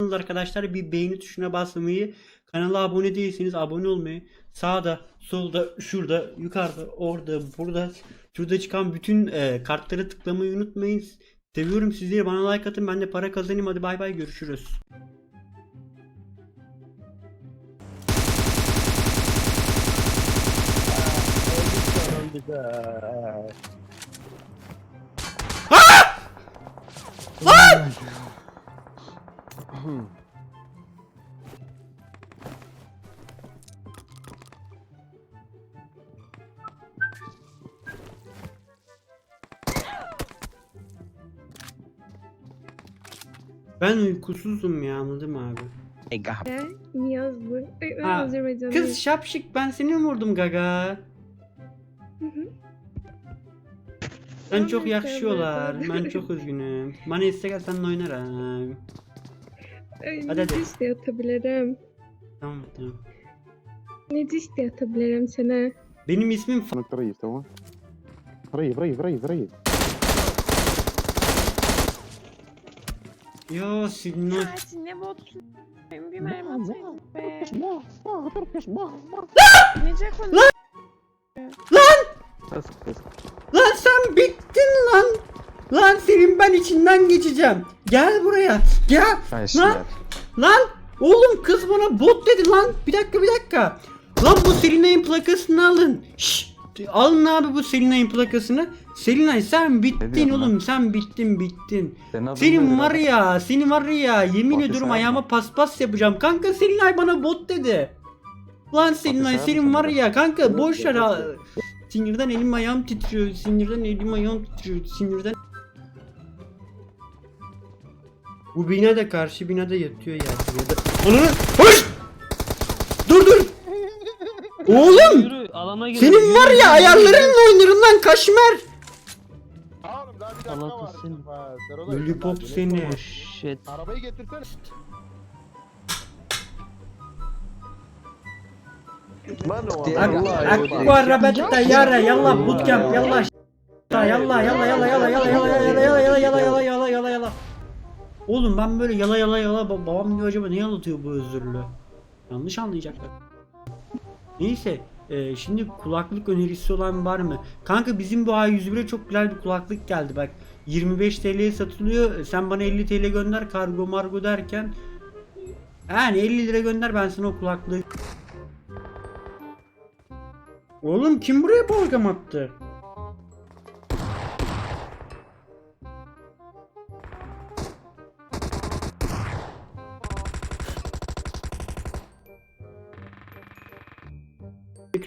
arkadaşlar bir beğeni tuşuna basmayı, kanala abone değilseniz abone olmayı, sağda, solda, şurada, yukarıda, orada, burada, şurada çıkan bütün e, kartları tıklamayı unutmayın. Seviyorum sizleri. Bana like atın. Ben de para kazanayım. Hadi bay bay. Görüşürüz. Ben uykusuzum ya anladın mı abi? Ey gap. E, Niye hazır? Ay, ben Ha, Azerbaycanlıyım. Kız şapşik ben seni vurdum gaga? Hı hı. Ben Ben çok de yakışıyorlar. Ben çok üzgünüm. Bana istek at seninle oynarım. Ay, Hadi, hadi. De atabilirim. Tamam tamam. Neciş de atabilirim sana. Benim ismim F- Ну, трои, того. Трои, трои, трои. Yo Sinno. Gerçi ne botsun. Bir mermi ataydım be. Nece konu? Lan sen bittin lan. Lan senin ben içinden geçeceğim. Gel buraya. Gel. Lan. Lan. Oğlum kız bana bot dedi lan. Bir dakika bir dakika. Lan bu Selinay'ın plakasını alın. Şşş. Alın abi bu Selinay'ın plakasını. Selinay sen bittin oğlum sen bittin bittin. Senin adın Senin nedir var ya, senin var ya, yemin Fatih ediyorum sen ayağıma paspas yapacağım. Kanka Selinay bana bot dedi. Lan Selinay sen senin var ya kanka boş ver ha. Sinirden elim ayağım titriyor. Sinirden elim ayağım titriyor. Sinirden. Bu bina da karşı binada yatıyor ya. Ya da... Ananı... Hoş! Dur dur! Oğlum! Yürü alana gir. Senin var ya ayarlarınla oynarım lan kaşmer! Bir dakika var. Ha, Lollipop daha seni. Shit. Arabayı getirsene. Aqua rabetta yara yallah bootcamp yallah yallah yallah yallah yallah yallah yallah yallah yallah yallah yallah yallah yallah yallah Oğlum ben böyle yala yala yala ba- babam diyor acaba ne anlatıyor bu özürlü? Yanlış anlayacaklar. Neyse e, şimdi kulaklık önerisi olan var mı? Kanka bizim bu A101'e çok güzel bir kulaklık geldi bak. 25 TL'ye satılıyor. Sen bana 50 TL gönder kargo margo derken yani 50 lira gönder ben sana o kulaklığı Oğlum kim buraya balgam attı?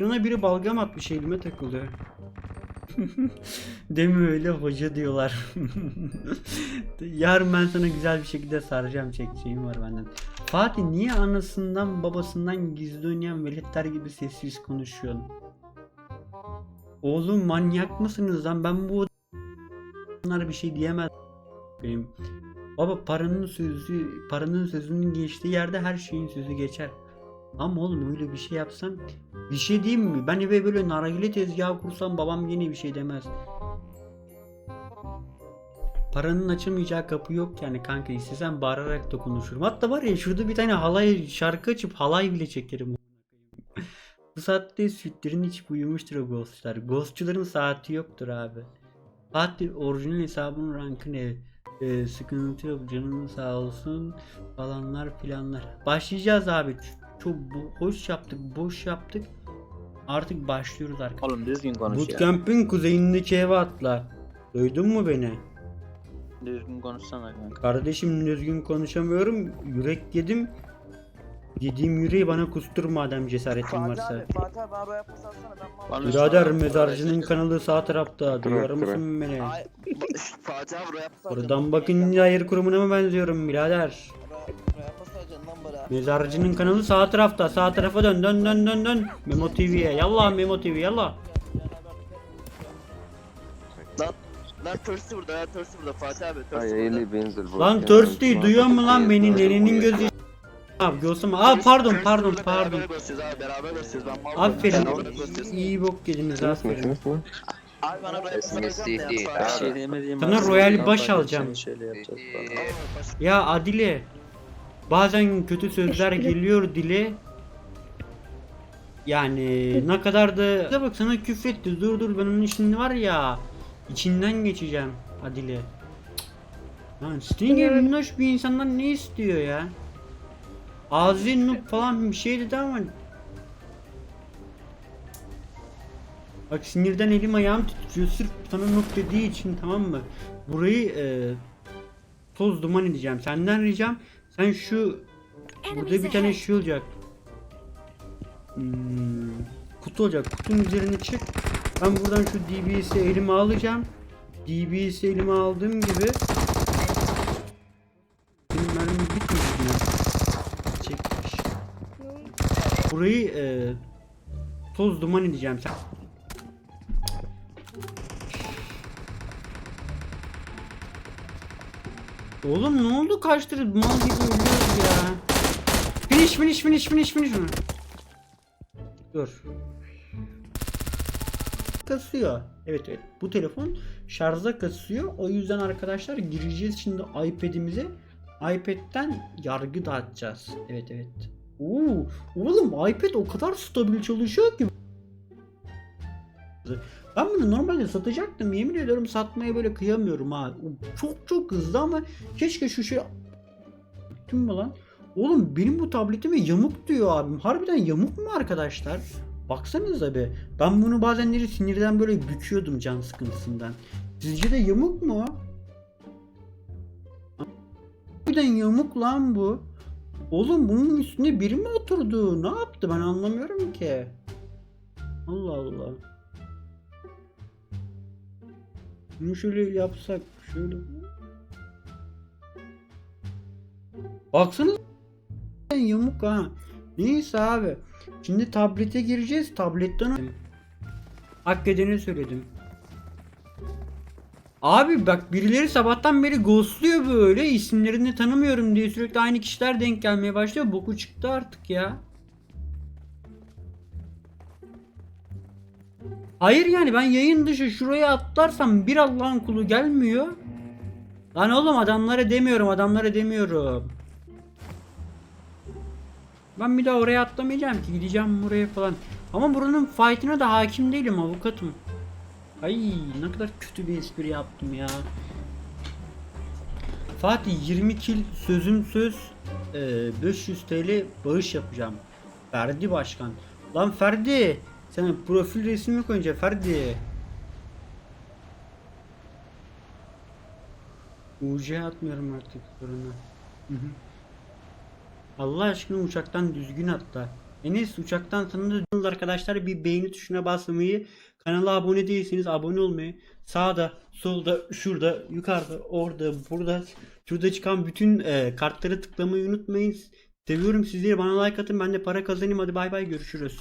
Ekrana biri balgam atmış elime takılıyor. Deme öyle hoca diyorlar. Yarın ben sana güzel bir şekilde saracağım çekeceğim var benden. Fatih niye anasından babasından gizli oynayan veletler gibi sessiz konuşuyorsun? Oğlum manyak mısınız lan? Ben bu bunlara bir şey diyemez. Benim. Baba paranın sözü, paranın sözünün geçtiği yerde her şeyin sözü geçer. Ama oğlum öyle bir şey yapsam bir şey diyeyim mi? Ben eve böyle nargile tezgahı kursam babam yine bir şey demez. Paranın açamayacağı kapı yok yani kanka istesem bağırarak da konuşurum. Hatta var ya şurada bir tane halay şarkı açıp halay bile çekerim. Bu saatte sütlerin içip uyumuştur o ghostlar. Ghostçuların saati yoktur abi. Fatih orijinal hesabının rankı ne? Ee, sıkıntı yok canın sağ olsun falanlar filanlar. Başlayacağız abi. Çok bu, hoş yaptık, boş yaptık. Artık başlıyoruz arkadaşlar. Oğlum düzgün konuş ya. Bootcamp'in kuzeyindeki eve atla. Duydun mu beni? Düzgün konuşsana kanka. Kardeşim düzgün konuşamıyorum. Yürek yedim. Yediğim yüreği bana kustur madem cesaretin varsa. Fatih abi ben mal. Birader sana, mezarcının kanalı sağ tarafta. Duyuyor Tıra, tıra. musun beni? Ay, Fatih abi bakınca hayır kurumuna mı benziyorum birader? Mezarcının kanalı sağ tarafta. Sağ tarafa dön dön dön dön dön. Memo TV'ye. Yallah Memo TV yallah. Lan Thirsty burada ya Thirsty burada Fatih abi Thirsty Ay burada. eli. Lan Thirsty duyuyor mu lan beni? Nenenin gözü. Abi göğsüm. Aa pardon Thirsty pardon burada, pardon. Beraber basıyoruz abi beraber basıyoruz ben mal Aferin. Basıyoruz. İyi bok yediniz aferin. Abi bana ya. Sana royal baş alacağım. Şöyle yapacağız Ya Adile. Bazen kötü sözler geliyor dile. Yani ne kadar da Ya bak sana küfretti. Dur dur ben onun işini var ya. içinden geçeceğim Adile. Lan Evet. minnoş bir insandan ne istiyor ya? Ağzı noob falan bir şey dedi ama Bak sinirden elim ayağım titriyor sırf sana noob dediği için tamam mı? Burayı e, toz duman edeceğim. Senden ricam sen şu burada bir tane şey olacak. Hmm, kutu olacak. Kutunun üzerine çık. Ben buradan şu DBS'i elime alacağım. DBS'i elime aldığım gibi benim mermim bitmedi ya. Çekmiş. Burayı e, toz duman edeceğim. Sen Oğlum ne oldu kaçtırıp mal gibi ölüyoruz ya. Finish finish finish finish finish. Dur. Kasıyor. Evet evet. Bu telefon şarjda kasıyor. O yüzden arkadaşlar gireceğiz şimdi iPad'imize. iPad'den yargı dağıtacağız. Evet evet. Oo, oğlum iPad o kadar stabil çalışıyor ki. Ben bunu normalde satacaktım. Yemin ediyorum satmaya böyle kıyamıyorum ha. Çok çok hızlı ama keşke şu şey... Tüm mü lan? Oğlum benim bu tabletime yamuk diyor abim. Harbiden yamuk mu arkadaşlar? Baksanıza be. Ben bunu bazenleri sinirden böyle büküyordum can sıkıntısından. Sizce de yamuk mu? Harbiden yamuk lan bu. Oğlum bunun üstüne biri mi oturdu? Ne yaptı ben anlamıyorum ki. Allah Allah. Bunu şöyle yapsak şöyle. Baksana yamuk ha. Neyse abi. Şimdi tablete gireceğiz. Tabletten Hakikaten söyledim. Abi bak birileri sabahtan beri ghostluyor böyle isimlerini tanımıyorum diye sürekli aynı kişiler denk gelmeye başlıyor. Boku çıktı artık ya. Hayır yani ben yayın dışı şuraya atlarsam bir Allah'ın kulu gelmiyor. Lan oğlum adamlara demiyorum adamlara demiyorum. Ben bir daha oraya atlamayacağım ki gideceğim buraya falan. Ama buranın fight'ına da hakim değilim avukatım. Ay ne kadar kötü bir espri yaptım ya. Fatih 20 kil sözüm söz e, 500 TL bağış yapacağım. Ferdi Başkan. Lan Ferdi sen profil resmi koyunca Ferdi. UC atmıyorum artık hı. Allah aşkına uçaktan düzgün atla. Enes uçaktan da arkadaşlar bir beğeni tuşuna basmayı, kanala abone değilseniz abone olmayı, sağda, solda, şurada, yukarıda, orada, burada, şurada çıkan bütün e, kartları tıklamayı unutmayın. Seviyorum sizleri. Bana like atın. Ben de para kazanayım. Hadi bay bay görüşürüz.